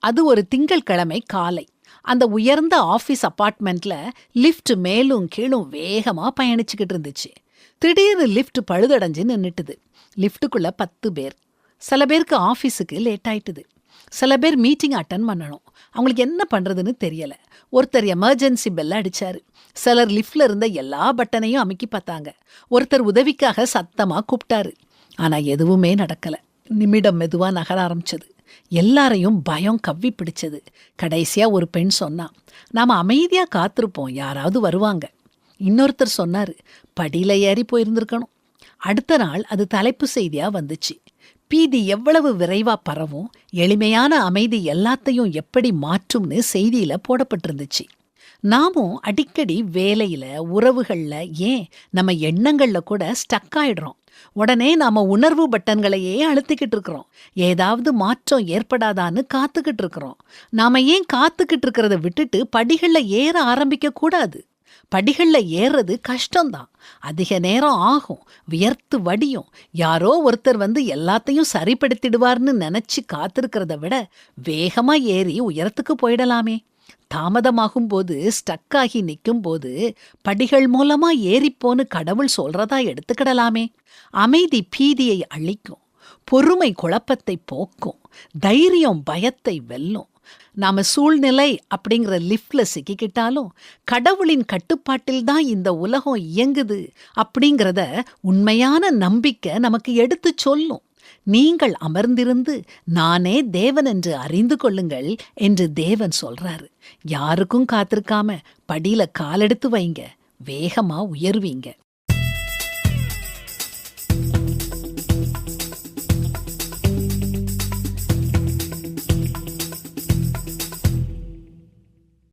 அது ஒரு திங்கட்கிழமை காலை. அந்த உயர்ந்த ஆஃபீஸ் அப்பார்ட்மெண்ட்ல லிஃப்ட் மேலும் கீழும் வேகமா பயணிச்சுக்கிட்டு இருந்துச்சு. திடீர்னு லிஃப்ட் பழுதடைஞ்சு நின்னுட்டுது. லிஃப்ட்டுக்குள்ள பத்து பேர். சில பேருக்கு ஆஃபீஸுக்கு லேட் ஆயிட்டுது. சில பேர் மீட்டிங் அட்டன் பண்ணணும். அவங்களுக்கு என்ன பண்றதுன்னு தெரியல. ஒருத்தர் எமர்ஜென்சி பெல் அடிச்சாரு. சிலர் லிஃப்ட்ல இருந்த எல்லா பட்டனையும் அமுக்கி பார்த்தாங்க. ஒருத்தர் உதவிக்காக சத்தமா கூப்பிட்டாரு. ஆனா எதுவுமே நடக்கல. நிமிடம் மெதுவா நகர ஆரம்பிச்சது. எல்லாரையும் பயம் கவ்வி பிடிச்சது. கடைசியா ஒரு பெண் சொன்னா நாம அமைதியா காத்திருப்போம் யாராவது வருவாங்க. இன்னொருத்தர் சொன்னாரு படியில ஏறி போயிருந்திருக்கணும். அடுத்த நாள் அது தலைப்பு செய்தியா வந்துச்சு. பீதி எவ்வளவு விரைவா பரவும் எளிமையான அமைதி எல்லாத்தையும் எப்படி மாற்றும்னு செய்தியில போடப்பட்டிருந்துச்சு. நாமும் அடிக்கடி வேலையில உறவுகள்ல ஏன் நம்ம எண்ணங்கள்ல கூட ஸ்டக் ஆயிடுறோம். உடனே நாம உணர்வு பட்டன்களையே அழுத்திக்கிட்டு இருக்கிறோம். ஏதாவது மாற்றம் ஏற்படாதான்னு காத்துக்கிட்டு இருக்கிறோம். நாம ஏன் காத்துக்கிட்டு இருக்கிறத விட்டுட்டு படிகள்ல ஏற ஆரம்பிக்க கூடாது. படிகள்ல ஏறுறது கஷ்டம்தான். அதிக நேரம் ஆகும். வியர்த்து வடியும். யாரோ ஒருத்தர் வந்து எல்லாத்தையும் சரிப்படுத்திடுவார்னு நினைச்சு காத்திருக்கிறத விட வேகமா ஏறி உயரத்துக்கு போயிடலாமே. தாமதமாகும் போது ஸ்டக் ஆகி நிற்கும் போது படிகள் மூலமா ஏறிப்போன்னு கடவுள் சொல்றதா எடுத்துக்கிடலாமே. அமைதி பீதியை அழிக்கும் பொறுமை குழப்பத்தை போக்கும் தைரியம் பயத்தை வெல்லும். நாம சூழ்நிலை அப்படிங்கிற லிஃப்ட்ல சிக்கிக்கிட்டாலும் கடவுளின் கட்டுப்பாட்டில் தான் இந்த உலகம் இயங்குது அப்படிங்கிறத உண்மையான நம்பிக்கை நமக்கு எடுத்துச் சொல்லும். நீங்கள் அமர்ந்திருந்து நானே தேவன் என்று அறிந்து கொள்ளுங்கள் என்று தேவன் சொல்றாரு. யாருக்கும் காத்திருக்காம படியில காலெடுத்து வைங்க வேகமா உயர்வீங்க.